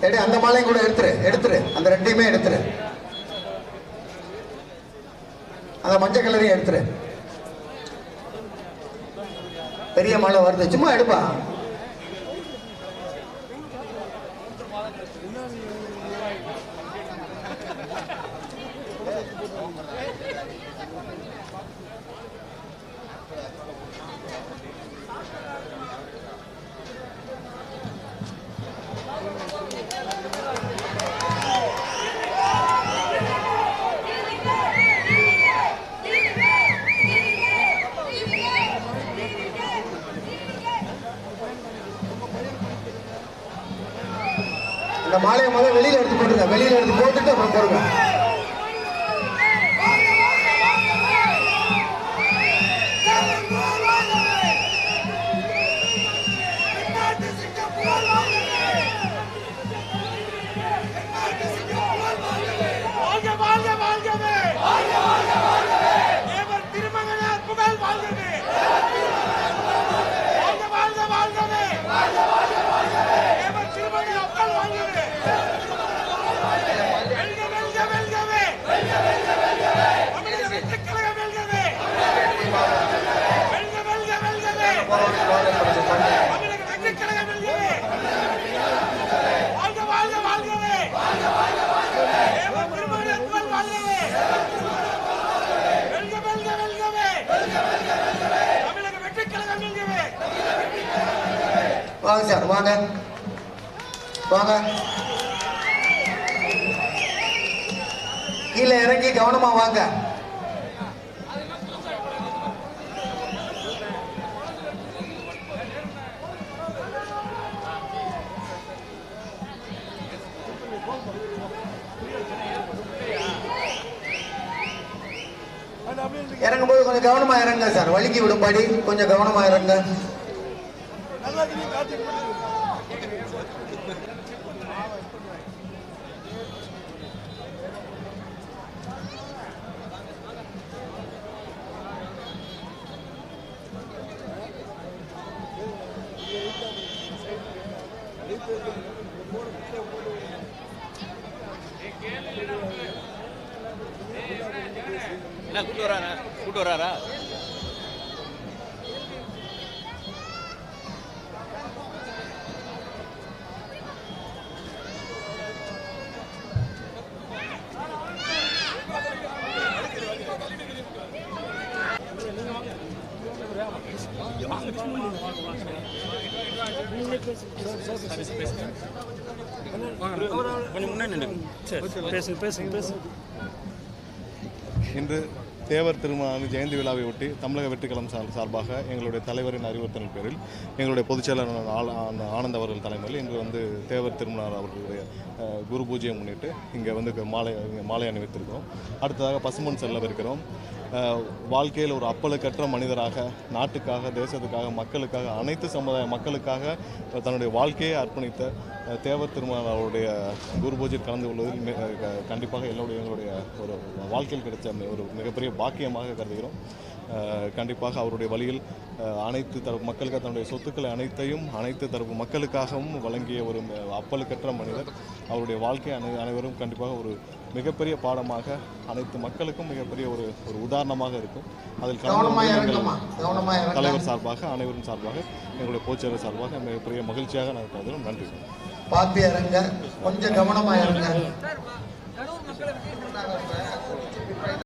எடு அந்த மாலையும் கூட எடுத்துரு எடுத்துரு. அந்த ரெண்டையுமே எடுத்துரு. அந்த மஞ்சள் கலரையும் எடுத்துரு. பெரிய மாலை வருது. சும்மா எடுப்பா. இந்த மாலையை முதல்ல வெளியில எடுத்து போட்டுருங்க. வெளியில எடுத்து போட்டுட்டு அப்புறம் போடுங்க. வாங்க சார் வாங்க வாங்க கீழே இறங்கி கவனமா வாங்க இறங்கும்போது கொஞ்சம் கவனமா இறங்க சார் வலிக்கு விடும்படி கொஞ்சம் கவனமா இறங்க என்ன கூட்டு வராரா? கூட்டு வராரா? கொஞ்சம் முன்னாடி நின்று சரி பேசுங்க பேசுங்க பேசுங்க இன்று தேவர் திருமண ஜெயந்தி விழாவை ஒட்டி தமிழக வெற்றிக்கலம் சார் சார்பாக எங்களுடைய தலைவரின் அறிவுறுத்தல் பேரில் எங்களுடைய பொதுச் செயலாளர் ஆனந்த் அவர்கள் தலைமையில் இன்று வந்து தேவர் திருமணர் அவர்களுடைய குரு பூஜையை முன்னிட்டு இங்கே வந்து மாலை மாலை அணிவித்திருக்கிறோம். அடுத்ததாக பசுமன் செல்லவிருக்கிறோம். வாழ்க்கையில் ஒரு அப்பலுக்கற்ற மனிதராக நாட்டுக்காக தேசத்துக்காக மக்களுக்காக அனைத்து சமுதாய மக்களுக்காக தன்னுடைய வாழ்க்கையை அர்ப்பணித்த தேவர் திருமணம் அவருடைய குரு பூஜையில் கலந்து கொள்வதில் கண்டிப்பாக எல்லோருடைய எங்களுடைய ஒரு வாழ்க்கையில் கிடைச்ச ஒரு மிகப்பெரிய பாக்கியமாக கருதுகிறோம். கண்டிப்பாக அவருடைய வழியில் அனைத்து தரப்பு மக்களுக்கு தன்னுடைய சொத்துக்களை அனைத்தையும் அனைத்து தரப்பு மக்களுக்காகவும் வழங்கிய ஒரு அப்பலுக்கற்ற மனிதர். அவருடைய வாழ்க்கை அனை அனைவரும் கண்டிப்பாக ஒரு மிகப்பெரிய பாடமாக அனைத்து மக்களுக்கும் மிகப்பெரிய ஒரு ஒரு உதாரணமாக இருக்கும். அதில் கலந்து தலைவர் சார்பாக அனைவரும் சார்பாக எங்களுடைய பொதுச்செயலர் சார்பாக மிகப்பெரிய மகிழ்ச்சியாக நாங்கள் கருதுகிறோம். நன்றி. பார்த்து இறங்க. கொஞ்சம் கவனமா இறங்க.